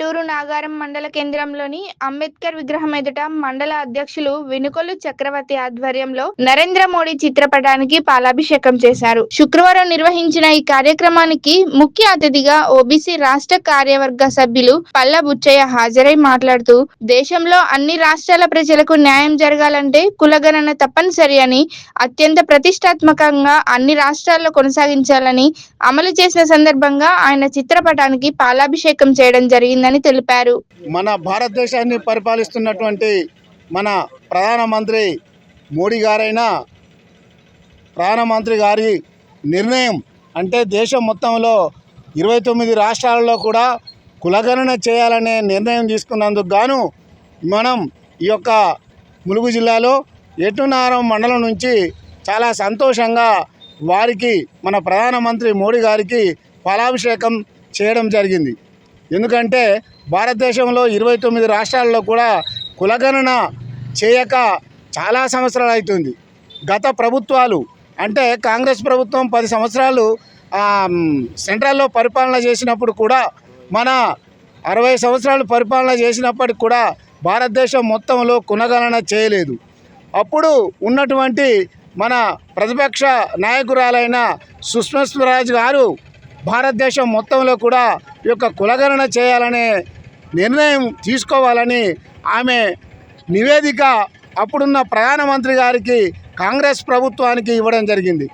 పుట్టూరు నాగారం మండల కేంద్రంలోని అంబేద్కర్ విగ్రహం ఎదుట మండల అధ్యక్షులు వెనుకొల్లు చక్రవర్తి ఆధ్వర్యంలో నరేంద్ర మోడీ చిత్రపటానికి పాలాభిషేకం చేశారు. శుక్రవారం నిర్వహించిన ఈ కార్యక్రమానికి ముఖ్య అతిథిగా ఓబీసీ రాష్ట్ర కార్యవర్గ సభ్యులు పల్ల బుచ్చయ్య హాజరై మాట్లాడుతూ దేశంలో అన్ని రాష్ట్రాల ప్రజలకు న్యాయం జరగాలంటే కులగణన తప్పనిసరి అని అత్యంత ప్రతిష్టాత్మకంగా అన్ని రాష్ట్రాల్లో కొనసాగించాలని అమలు చేసిన సందర్భంగా ఆయన చిత్రపటానికి పాలాభిషేకం చేయడం జరిగిందని తెలిపారు. మన భారతదేశాన్ని పరిపాలిస్తున్నటువంటి మన ప్రధానమంత్రి మోడీ గారైన ప్రధానమంత్రి గారి నిర్ణయం అంటే దేశం మొత్తంలో ఇరవై తొమ్మిది రాష్ట్రాలలో కూడా కులగణన చేయాలనే నిర్ణయం తీసుకున్నందుకు గాను మనం ఈ యొక్క ములుగు జిల్లాలో ఎటునారం మండలం నుంచి చాలా సంతోషంగా వారికి మన ప్రధానమంత్రి మోడీ గారికి ఫలాభిషేకం చేయడం జరిగింది. ఎందుకంటే భారతదేశంలో ఇరవై తొమ్మిది రాష్ట్రాల్లో కూడా కులగణన చేయక చాలా సంవత్సరాలు అవుతుంది. గత ప్రభుత్వాలు అంటే కాంగ్రెస్ ప్రభుత్వం పది సంవత్సరాలు సెంట్రల్లో పరిపాలన చేసినప్పుడు కూడా మన అరవై సంవత్సరాలు పరిపాలన చేసినప్పటికి కూడా భారతదేశం మొత్తంలో కులగణన చేయలేదు. అప్పుడు ఉన్నటువంటి మన ప్రతిపక్ష నాయకురాలైన సుష్మా స్వరాజ్ గారు భారతదేశం మొత్తంలో కూడా యొక్క కులగణన చేయాలనే నిర్ణయం తీసుకోవాలని ఆమె నివేదిక అప్పుడున్న ప్రధానమంత్రి గారికి కాంగ్రెస్ ప్రభుత్వానికి ఇవ్వడం జరిగింది.